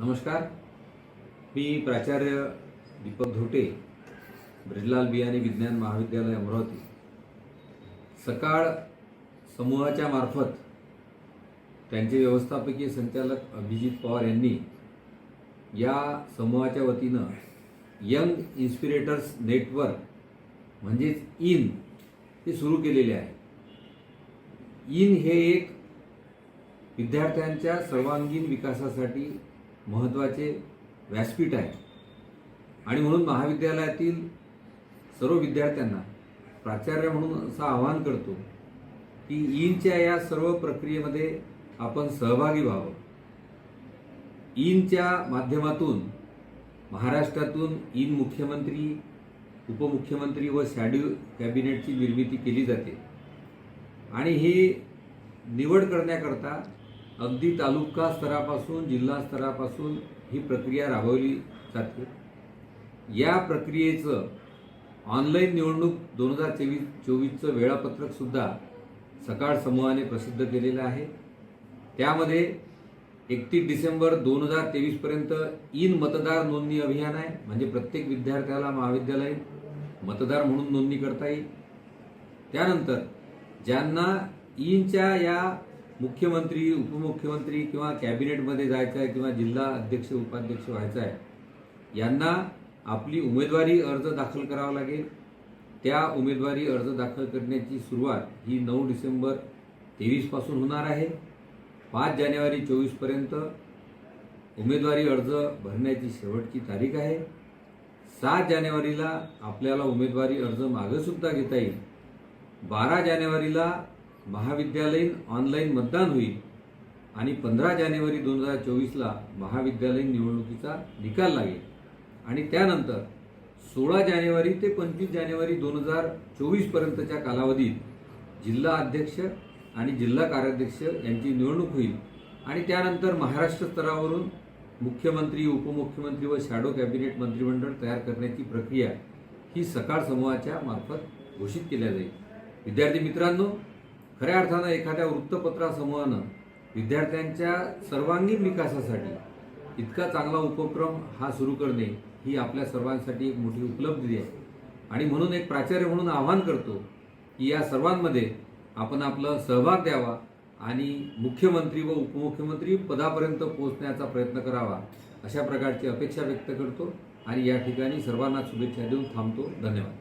नमस्कार. मी प्राचार्य दीपक धोटे ब्रिजलाल बियाणे विज्ञान महाविद्यालय अमरावती. सकाळ समूहाच्या मार्फत त्यांचे व्यवस्थापकीय संचालक अभिजित पवार यांनी या समूहाच्या वतीनं यंग इन्स्पिरेटर्स नेटवर्क म्हणजेच इन हे सुरू केलेले आहे. इन हे एक विद्यार्थ्यांच्या सर्वांगीण विकासासाठी महत्त्वाचे व्यासपीठ आहे. आणि म्हणून महाविद्यालयातील सर्व विद्यार्थ्यांना प्राचार्य म्हणून असं आवाहन करतो की ईनच्या या सर्व प्रक्रियेमध्ये आपण सहभागी व्हावं. ईनच्या माध्यमातून महाराष्ट्रातून ईन मुख्यमंत्री उपमुख्यमंत्री व शॅड्यू कॅबिनेटची निर्मिती केली जाते. आणि ही निवड करण्याकरता अगदी तालुका स्तरापासून जिल्हा स्तरापासून ही प्रक्रिया राबवली जाते. या प्रक्रियेचं ऑनलाईन निवडणूक दोन हजार तेवीस चोवीसचं वेळापत्रकसुद्धा सकाळ समूहाने प्रसिद्ध केलेलं आहे. त्यामध्ये एकतीस डिसेंबर दोन हजार तेवीसपर्यंत इन मतदार नोंदणी अभियान आहे म्हणजे प्रत्येक विद्यार्थ्याला महाविद्यालयीन मतदार म्हणून नोंदणी करता येईल. त्यानंतर ज्यांना इनच्या या मुख्यमंत्री उपमुख्यमंत्री किंवा कॅबिनेटमध्ये जायचं आहे किंवा जिल्हा अध्यक्ष उपाध्यक्ष व्हायचं आहे यांना आपली उमेदवारी अर्ज दाखल करावा लागेल. त्या उमेदवारी अर्ज दाखल करण्याची सुरुवात ही नऊ डिसेंबर तेवीसपासून होणार आहे. पाच जानेवारी चोवीसपर्यंत उमेदवारी अर्ज भरण्याची शेवटची तारीख आहे. सात जानेवारीला आपल्याला उमेदवारी अर्ज मागंसुद्धा घेता येईल. बारा जानेवारीला महाविद्यालयीन ऑनलाईन मतदान होईल आणि पंधरा जानेवारी दोन हजार चोवीसला महाविद्यालयीन निवडणुकीचा निकाल लागेल. आणि त्यानंतर सोळा जानेवारी ते पंचवीस जानेवारी दोन हजार चोवीसपर्यंतच्या कालावधीत जिल्हा अध्यक्ष आणि जिल्हा कार्याध्यक्ष यांची निवडणूक होईल. आणि त्यानंतर महाराष्ट्र स्तरावरून मुख्यमंत्री उपमुख्यमंत्री व शॅडो कॅबिनेट मंत्रिमंडळ तयार करण्याची प्रक्रिया ही सकाळ समूहाच्या मार्फत घोषित केल्या जाईल. विद्यार्थी मित्रांनो खऱ्या अर्थानं एखाद्या वृत्तपत्रासमूहानं विद्यार्थ्यांच्या सर्वांगीण विकासासाठी इतका चांगला उपक्रम हा सुरू करणे ही आपल्या सर्वांसाठी एक मोठी उपलब्धी आहे. आणि म्हणून एक प्राचार्य म्हणून आवाहन करतो की या सर्वांमध्ये आपण आपला सहभाग द्यावा आणि मुख्यमंत्री व उपमुख्यमंत्री पदापर्यंत पोहोचण्याचा प्रयत्न करावा अशा प्रकारची अपेक्षा व्यक्त करतो आणि या ठिकाणी सर्वांना शुभेच्छा देऊन थांबतो. धन्यवाद.